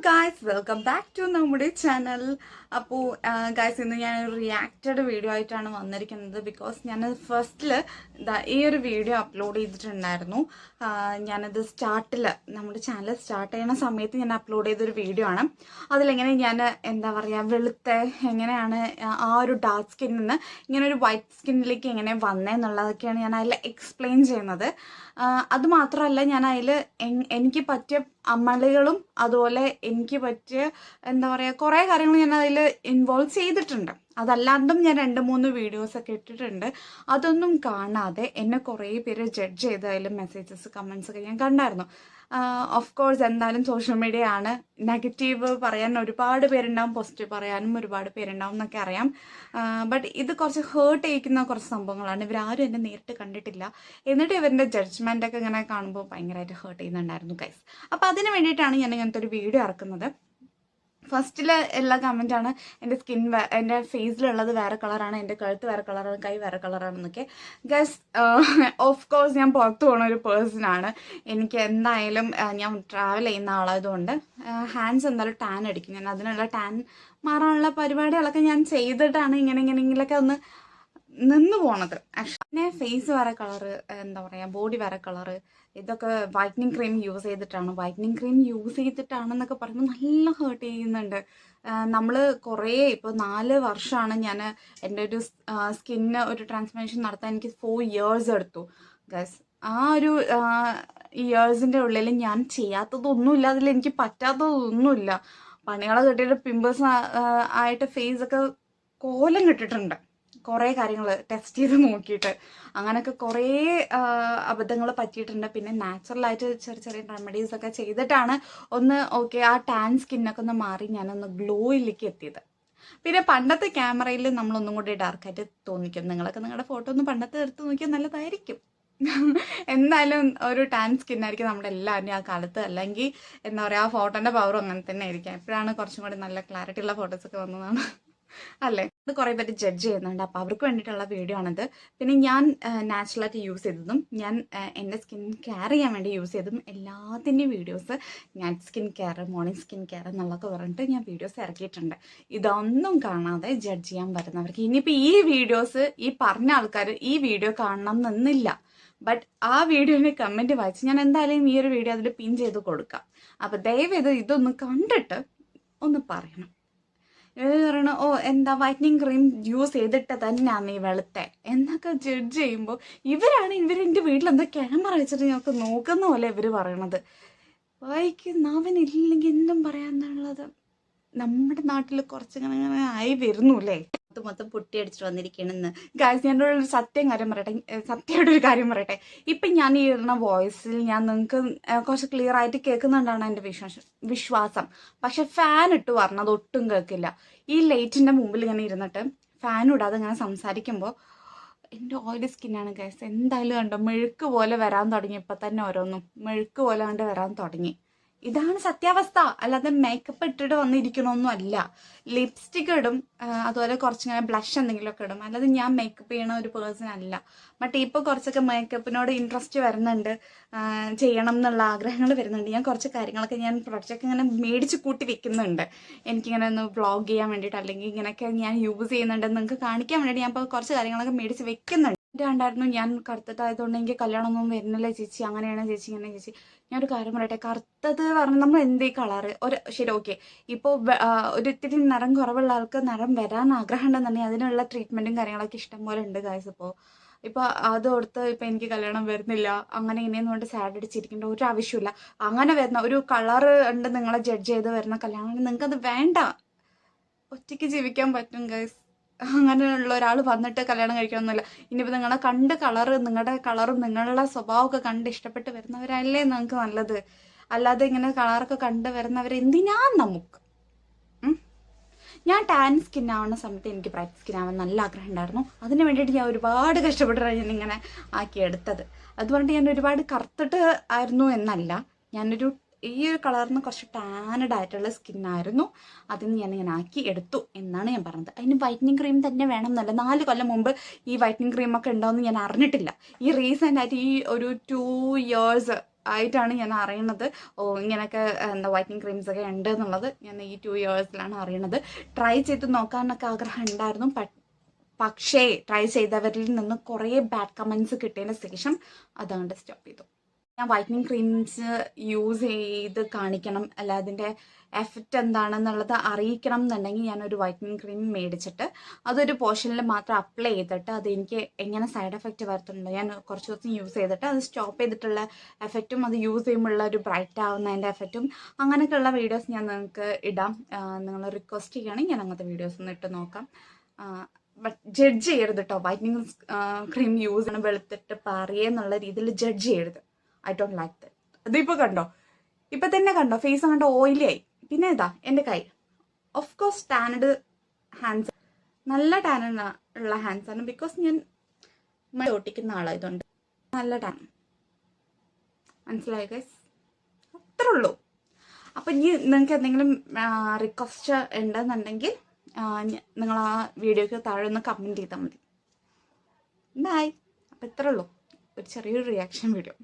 Guys welcome back to നമ്മുടെ channel അപ്പോൾ guys ഇന്ന് ഞാൻ ഒരു റിയാക്റ്റഡ് വീഡിയോ ആയിട്ടാണ് വന്നിരിക്കുന്നത് ബിക്കോസ് ഞാൻ ഫസ്റ്റിൽ ഈ ഒരു വീഡിയോ അപ്ലോഡ് ചെയ്തിട്ടുണ്ടായിരുന്നു. ഞാനത് സ്റ്റാർട്ടിൽ നമ്മുടെ ചാനൽ സ്റ്റാർട്ട് ചെയ്യുന്ന സമയത്ത് ഞാൻ അപ്ലോഡ് ചെയ്തൊരു വീഡിയോ ആണ്. അതിലെങ്ങനെ ഞാൻ എന്താ പറയുക വെളുത്ത എങ്ങനെയാണ് ആ ഒരു ഡാർക്ക് സ്കിന്നിൽ നിന്ന് ഇങ്ങനെ ഒരു വൈറ്റ് സ്കിന്നിലേക്ക് എങ്ങനെ വന്നതെന്നുള്ളതൊക്കെയാണ് ഞാൻ അതിൽ എക്സ്പ്ലെയിൻ ചെയ്യുന്നത്. അതുമാത്രമല്ല അത് മാത്രമല്ല ഞാൻ അതിൽ എനിക്ക് പറ്റിയ അമളികളും അതുപോലെ എനിക്ക് പറ്റിയ എന്താ പറയുക കുറേ കാര്യങ്ങൾ ഞാൻ അതിൽ ഇൻവോൾവ് ചെയ്തിട്ടുണ്ട്. അതല്ലാണ്ടും ഞാൻ രണ്ട് മൂന്ന് വീഡിയോസ് ഒക്കെ ഇട്ടിട്ടുണ്ട്. അതൊന്നും കാണാതെ എന്നെ കുറേ പേര് ജഡ്ജ് ചെയ്ത് അതിൽ മെസ്സേജസ് കമൻസ് ഒക്കെ ഞാൻ കണ്ടായിരുന്നു. ഓഫ് കോഴ്സ് എന്തായാലും സോഷ്യൽ മീഡിയ ആണ്. നെഗറ്റീവ് പറയാൻ ഒരുപാട് പേരുണ്ടാവും പോസിറ്റീവ് പറയാനും ഒരുപാട് പേരുണ്ടാവും എന്നൊക്കെ അറിയാം. ബട്ട് ഇത് കുറച്ച് ഹേർട്ട് ചെയ്യിക്കുന്ന കുറച്ച് സംഭവങ്ങളാണ്. ഇവരാരും എന്നെ നേരിട്ട് കണ്ടിട്ടില്ല. എന്നിട്ട് ഇവരുടെ ജഡ്ജ്മെന്റ് ഒക്കെ ഇങ്ങനെ കാണുമ്പോൾ ഭയങ്കരമായിട്ട് ഹേർട്ട് ചെയ്യുന്നുണ്ടായിരുന്നു ഗൈസ് അപ്പോൾ അതിന് വേണ്ടിയിട്ടാണ് ഞാൻ ഇങ്ങനത്തെ ഒരു വീഡിയോ ഇറക്കുന്നത്. ഫസ്റ്റിൽ ഉള്ള കമന്റാണ് എന്റെ സ്കിൻ എന്റെ ഫേസിലുള്ളത് വേറെ കളറാണ് എന്റെ കഴുത്ത് വേറെ കളറാണ് കൈ വേറെ കളറാണെന്നൊക്കെ ഗസ് ഓഫ് കോഴ്സ് ഞാൻ പുറത്തു പോണ ഒരു പേഴ്സൺ ആണ്. എനിക്ക് എന്തായാലും ഞാൻ ട്രാവൽ ചെയ്യുന്ന ആളായതുകൊണ്ട് ഹാൻഡ്സ് എന്തായാലും ടാൻ അടിക്കും. ഞാൻ അതിനുള്ള ടാൻ മാറാനുള്ള പരിപാടികളൊക്കെ ഞാൻ ചെയ്തിട്ടാണ് ഇങ്ങനെ ഇങ്ങനെയെങ്കിലൊക്കെ ഒന്ന് നിന്ന് പോണത്. പിന്നെ ഫേസ് വേറെ കളറ് എന്താ പറയുക ബോഡി വേറെ കളറ് ഇതൊക്കെ വൈറ്റനിങ് ക്രീം യൂസ് ചെയ്തിട്ടാണ്. വൈറ്റനിങ് ക്രീം യൂസ് ചെയ്തിട്ടാണെന്നൊക്കെ പറയുമ്പോൾ നല്ല ഹേർട്ട് ചെയ്യുന്നുണ്ട്. നമ്മൾ കുറേ ഇപ്പോൾ നാല് വർഷമാണ് ഞാൻ എന്റെ ഒരു സ്കിന്ന് ഒരു ട്രാൻസ്ഫോർമേഷൻ നടത്താൻ എനിക്ക് ഫോർ ഇയേഴ്സ് എടുത്തു. ഗസ് ആ ഒരു ഇയേഴ്സിന്റെ ഉള്ളിൽ ഞാൻ ചെയ്യാത്തതൊന്നുമില്ല. അതിൽ എനിക്ക് പറ്റാത്തതൊന്നുമില്ല. പണികളെ കിട്ടിയിട്ട് പിമ്പിൾസ് ആയിട്ട് ഫേസ് ഒക്കെ കോലം കിട്ടിയിട്ടുണ്ട്. കുറേ കാര്യങ്ങൾ ടെസ്റ്റ് ചെയ്ത് നോക്കിയിട്ട്. അങ്ങനെയൊക്കെ കുറേ അബദ്ധങ്ങൾ പറ്റിയിട്ടുണ്ട്. പിന്നെ നാച്ചുറലായിട്ട് ചെറിയ ചെറിയ റെമഡീസ് ഒക്കെ ചെയ്തിട്ടാണ് ഒന്ന് ഓക്കെ ആ ടാൻ സ്കിന്നൊക്കെ ഒന്ന് മാറി ഞാനൊന്ന് ഗ്ലോയിലേക്ക് എത്തിയത്. പിന്നെ പണ്ടത്തെ ക്യാമറയിൽ നമ്മളൊന്നും കൂടി ഡാർക്കായിട്ട് തോന്നിക്കും. നിങ്ങളൊക്കെ നിങ്ങളുടെ ഫോട്ടോ ഒന്ന് പണ്ടത്തെ എടുത്ത് നോക്കിയാൽ നല്ലതായിരിക്കും. എന്തായാലും ഒരു ടാൻ സ്കിന്നായിരിക്കും നമ്മുടെ എല്ലാവരുടെയും ആ കാലത്ത്. അല്ലെങ്കിൽ എന്താ പറയുക ആ ഫോട്ടോന്റെ പവറും അങ്ങനെ തന്നെ ആയിരിക്കും. എപ്പോഴാണ് കുറച്ചും കൂടി നല്ല ക്ലാരിറ്റി ഉള്ള ഫോട്ടോസൊക്കെ വന്നതാണ്. അല്ലേ? അത് കുറേ പേര് ജഡ്ജ് ചെയ്യുന്നുണ്ട്. അപ്പോൾ അവർക്ക് വേണ്ടിയിട്ടുള്ള വീഡിയോ ആണിത്. പിന്നെ ഞാൻ നാച്ചുറലായിട്ട് യൂസ് ചെയ്തതും ഞാൻ എന്റെ സ്കിൻ കെയർ ചെയ്യാൻ വേണ്ടി യൂസ് ചെയ്തതും എല്ലാത്തിന്റെയും വീഡിയോസ് ഞാൻ skin care morning skin care എന്നുള്ളതൊക്കെ പറഞ്ഞിട്ട് ഞാൻ വീഡിയോസ് ഇറക്കിയിട്ടുണ്ട്. ഇതൊന്നും കാണാതെ ജഡ്ജ് ചെയ്യാൻ വരുന്നവർക്ക് ഇനിയിപ്പോൾ ഈ വീഡിയോസ് ഈ പറഞ്ഞ ആൾക്കാർ ഈ വീഡിയോ കാണണം എന്നില്ല. ബട്ട് ആ വീഡിയോയുടെ കമന്റ് വായിച്ച് ഞാൻ എന്തായാലും ഈ ഒരു വീഡിയോ അതിൽ പിൻ ചെയ്ത് കൊടുക്കാം. അപ്പോൾ ദയവേത് ഇതൊന്ന് കണ്ടിട്ട് ഒന്ന് പറയണം. ഇവർ പറയണ ഓ എന്താ വൈറ്റനിങ് ക്രീം യൂസ് ചെയ്തിട്ട് തന്നെയാണ് ഈ വെളുത്തെ. എന്നൊക്കെ ജഡ്ജ് ചെയ്യുമ്പോൾ ഇവരാണ് ഇവർ എന്റെ വീട്ടിൽ എന്താ ക്യാമറ വെച്ചിട്ട് ഞങ്ങൾക്ക് നോക്കുന്ന പോലെ ഇവർ പറയണത്. വായിക്കുന്ന അവനില്ലെങ്കിൽ എന്തും പറയാന്നുള്ളത് നമ്മുടെ നാട്ടിൽ കുറച്ചിങ്ങനെ ഇങ്ങനെ ആയി വരുന്നു അല്ലേ മൊത്തം പൊട്ടി അടിച്ചിട്ട് വന്നിരിക്കണെന്ന്. ഗായ്സ് ഞാൻ ഒരു സത്യം കാര്യം പറയട്ടെ. സത്യമായിട്ട് ഒരു കാര്യം പറയട്ടെ. ഇപ്പം ഞാൻ ഈ ഇടുന്ന വോയിസിൽ ഞാൻ നിങ്ങൾക്ക് കുറച്ച് ക്ലിയർ ആയിട്ട് കേൾക്കുന്നുണ്ടാണ് എന്റെ വിശ്വാസം വിശ്വാസം. പക്ഷെ ഫാൻ ഇട്ട് പറഞ്ഞത് ഒട്ടും കേൾക്കില്ല. ഈ ലൈറ്റിന്റെ മുമ്പിൽ ഇങ്ങനെ ഇരുന്നിട്ട് ഫാൻ ഇടാതെ ഇങ്ങനെ സംസാരിക്കുമ്പോൾ എന്റെ ഓയിലി സ്കിന്നാണ് ഗൈസ് എന്തായാലും കണ്ടോ മെഴുക്ക് പോലെ വരാൻ തുടങ്ങി. ഇപ്പം തന്നെ ഓരോന്നും. മെഴുക്ക് പോലെ കണ്ട് വരാൻ തുടങ്ങി. ഇതാണ് സത്യാവസ്ഥ. അല്ലാതെ മേക്കപ്പ് ഇട്ടിട്ട് വന്നിരിക്കണമൊന്നും അല്ല. ലിപ്സ്റ്റിക് ഇടും അതുപോലെ കുറച്ചിങ്ങനെ ബ്ലഷ് എന്തെങ്കിലുമൊക്കെ ഇടും. അല്ലാതെ ഞാൻ മേക്കപ്പ് ചെയ്യണ ഒരു പേഴ്സൺ അല്ല. ബട്ട് ഇപ്പോൾ കുറച്ചൊക്കെ മേക്കപ്പിനോട് ഇൻട്രസ്റ്റ് വരുന്നുണ്ട്. ചെയ്യണം എന്നുള്ള ആഗ്രഹങ്ങൾ വരുന്നുണ്ട്. ഞാൻ കുറച്ച് കാര്യങ്ങളൊക്കെ ഞാൻ പ്രൊഡക്റ്റൊക്കെ ഇങ്ങനെ മേടിച്ച് കൂട്ടി വെക്കുന്നുണ്ട്. എനിക്കിങ്ങനെ ഒന്ന് വ്ളോഗ് ചെയ്യാൻ വേണ്ടിയിട്ട് അല്ലെങ്കിൽ ഇങ്ങനെയൊക്കെ ഞാൻ യൂസ് ചെയ്യുന്നുണ്ടെന്ന് നിങ്ങൾക്ക് കാണിക്കാൻ വേണ്ടിയിട്ട് ഞാൻ ഇപ്പോൾ കുറച്ച് കാര്യങ്ങളൊക്കെ മേടിച്ച് വെക്കുന്നുണ്ട്. ഉണ്ടായിരുന്നു ഞാൻ കറുത്തതായതുകൊണ്ട് എനിക്ക് കല്യാണമൊന്നും വരുന്നില്ല ചേച്ചി. അങ്ങനെയാണ് ചേച്ചി ഇങ്ങനെ ചേച്ചി. ഞാനൊരു കാര്യം പറയട്ടെ. കറുത്തത് പറഞ്ഞാൽ നമ്മൾ എന്തേ കളറ്? ഒരു ശരി ഓക്കെ. ഇപ്പോൾ ഒരു ഇത്തിരി നിറം കുറവുള്ള ആൾക്ക് നിറം വരാൻ ആഗ്രഹം ഉണ്ടെന്നുണ്ടെങ്കിൽ അതിനുള്ള ട്രീറ്റ്മെന്റും കാര്യങ്ങളൊക്കെ ഇഷ്ടം പോലെ ഉണ്ട് ഗായ്സ് ഇപ്പോൾ ഇപ്പോൾ അത് കൊടുത്ത് ഇപ്പോൾ എനിക്ക് കല്യാണം വരുന്നില്ല. അങ്ങനെ ഇങ്ങനെയെന്ന് കൊണ്ട് സാഡ് അടിച്ചിരിക്കേണ്ട ഒരു ആവശ്യമില്ല അങ്ങനെ വരുന്ന ഒരു കളറ് ഉണ്ട് നിങ്ങളെ ജഡ്ജ് ചെയ്ത് വരുന്ന കല്യാണം നിങ്ങൾക്കത് വേണ്ട. ഒറ്റയ്ക്ക് ജീവിക്കാൻ പറ്റും ഗൈസ് അങ്ങനെയുള്ള ഒരാൾ വന്നിട്ട് കല്യാണം കഴിക്കണമെന്നില്ല ഇനിയിപ്പോൾ നിങ്ങളെ കണ്ട് കളറ് നിങ്ങളുടെ കളറും നിങ്ങളുടെ സ്വഭാവമൊക്കെ കണ്ട് ഇഷ്ടപ്പെട്ട് വരുന്നവരല്ലേ നിങ്ങൾക്ക് നല്ലത്. അല്ലാതെ ഇങ്ങനെ കളറൊക്കെ കണ്ട് വരുന്നവർ എന്തിനാ നമുക്ക്? ഞാൻ ടാൻ സ്കിൻ ആവുന്ന സമയത്ത് എനിക്ക് ബ്രൈറ്റ് സ്കിൻ ആവാൻ നല്ല ആഗ്രഹം ഉണ്ടായിരുന്നു. അതിന് വേണ്ടിയിട്ട് ഞാൻ ഒരുപാട് കഷ്ടപ്പെട്ടിട്ടാണ് ഞാൻ ഇങ്ങനെ ആക്കിയെടുത്തത് അതുകൊണ്ട് ഞാൻ ഒരുപാട് കറുത്തിട്ട് ആയിരുന്നു എന്നല്ല. ഞാനൊരു ഈ ഒരു കളറിന് കുറച്ച് ടാനഡ് ആയിട്ടുള്ള സ്കിന്നായിരുന്നു അതിന് ഞാൻ ഇങ്ങനെ ആക്കി എടുത്തു എന്നാണ് ഞാൻ പറഞ്ഞത്. അതിന് വൈറ്റനിങ് ക്രീം തന്നെ വേണം എന്നല്ല. നാല് കൊല്ലം മുമ്പ് ഈ വൈറ്റനിങ് ക്രീം ഒക്കെ ഉണ്ടാവുമെന്ന് ഞാൻ അറിഞ്ഞിട്ടില്ല. ഈ റീസെന്റ് ആയിട്ട് ഈ ഒരു ടു ഇയേഴ്സ് ആയിട്ടാണ് ഞാൻ അറിയണത് ഓ ഇങ്ങനെയൊക്കെ എന്താ വൈറ്റനിങ് ക്രീംസ് ഒക്കെ ഉണ്ട് എന്നുള്ളത് ഞാൻ ഈ ടു ഇയേഴ്സിലാണ് അറിയണത്. ട്രൈ ചെയ്ത് നോക്കാനൊക്കെ ആഗ്രഹം ഉണ്ടായിരുന്നു. പക്ഷേ ട്രൈ ചെയ്തവരിൽ നിന്ന് കുറേ ബാഡ് കമൻസ് കിട്ടിയതിന് ശേഷം അതുകൊണ്ട് സ്റ്റോപ്പ് ചെയ്തു. ഞാൻ വൈറ്റനിങ് ക്രീംസ് യൂസ് ചെയ്ത് കാണിക്കണം. അല്ല അതിന്റെ എഫക്റ്റ് എന്താണെന്നുള്ളത് അറിയിക്കണം എന്നുണ്ടെങ്കിൽ ഞാനൊരു വൈറ്റനിങ് ക്രീം മേടിച്ചിട്ട് അതൊരു പോർഷനിൽ മാത്രം അപ്ലൈ ചെയ്തിട്ട് അത് എനിക്ക് എങ്ങനെ സൈഡ് എഫക്റ്റ് വരുത്തുന്നുണ്ട് ഞാൻ കുറച്ച് ദിവസം യൂസ് ചെയ്തിട്ട് അത് സ്റ്റോപ്പ് ചെയ്തിട്ടുള്ള എഫക്റ്റും അത് യൂസ് ചെയ്യുമ്പോഴുള്ള ഒരു ബ്രൈറ്റ് ആവുന്നതിന്റെ എഫക്റ്റും അങ്ങനെയൊക്കെയുള്ള വീഡിയോസ് ഞാൻ നിങ്ങൾക്ക് ഇടാം. നിങ്ങൾ റിക്വസ്റ്റ് ചെയ്യുകയാണെങ്കിൽ ഞാൻ അങ്ങനത്തെ വീഡിയോസ് ഒന്ന് ഇട്ട് നോക്കാം. ബട്ട് ജഡ്ജ് ചെയ്യരുത് കേട്ടോ വൈറ്റനിങ് ക്രീം യൂസ് ചെയ്യണം വെളുത്തിട്ട് പറയെന്നുള്ള രീതിയിൽ ജഡ്ജ് ചെയ്യരുത്. ഐ ഡോണ്ട് ലൈക്ക് ദറ്റ് അതിപ്പോൾ കണ്ടോ? ഇപ്പം തന്നെ കണ്ടോ? ഫേസ് കണ്ടോ? ഓയിലി ആയി. പിന്നെ ഇതാ എന്റെ കൈ. ഓഫ് കോഴ്സ് ടാനഡ് ഹാൻഡ്സ് നല്ല ടാൻ ഉള്ള ഹാൻഡ്സ് ആണ്. ബിക്കോസ് ഞാൻ മഴ ഒട്ടിക്കുന്ന ആളായതുകൊണ്ട് നല്ല ടാൻ മനസ്സിലായി ഗൈസ് അത്രേ ഉള്ളൂ. അപ്പം ഇനി നിങ്ങൾക്ക് എന്തെങ്കിലും റിക്വസ്റ്റ് ഉണ്ടെന്നുണ്ടെങ്കിൽ നിങ്ങൾ ആ വീഡിയോക്ക് താഴെ ഒന്ന് കമന്റ് ചെയ്താൽ മതി. ബായ് അപ്പം ഇത്രേ ഉള്ളൂ. ഒരു ചെറിയൊരു റിയാക്ഷൻ വീഡിയോ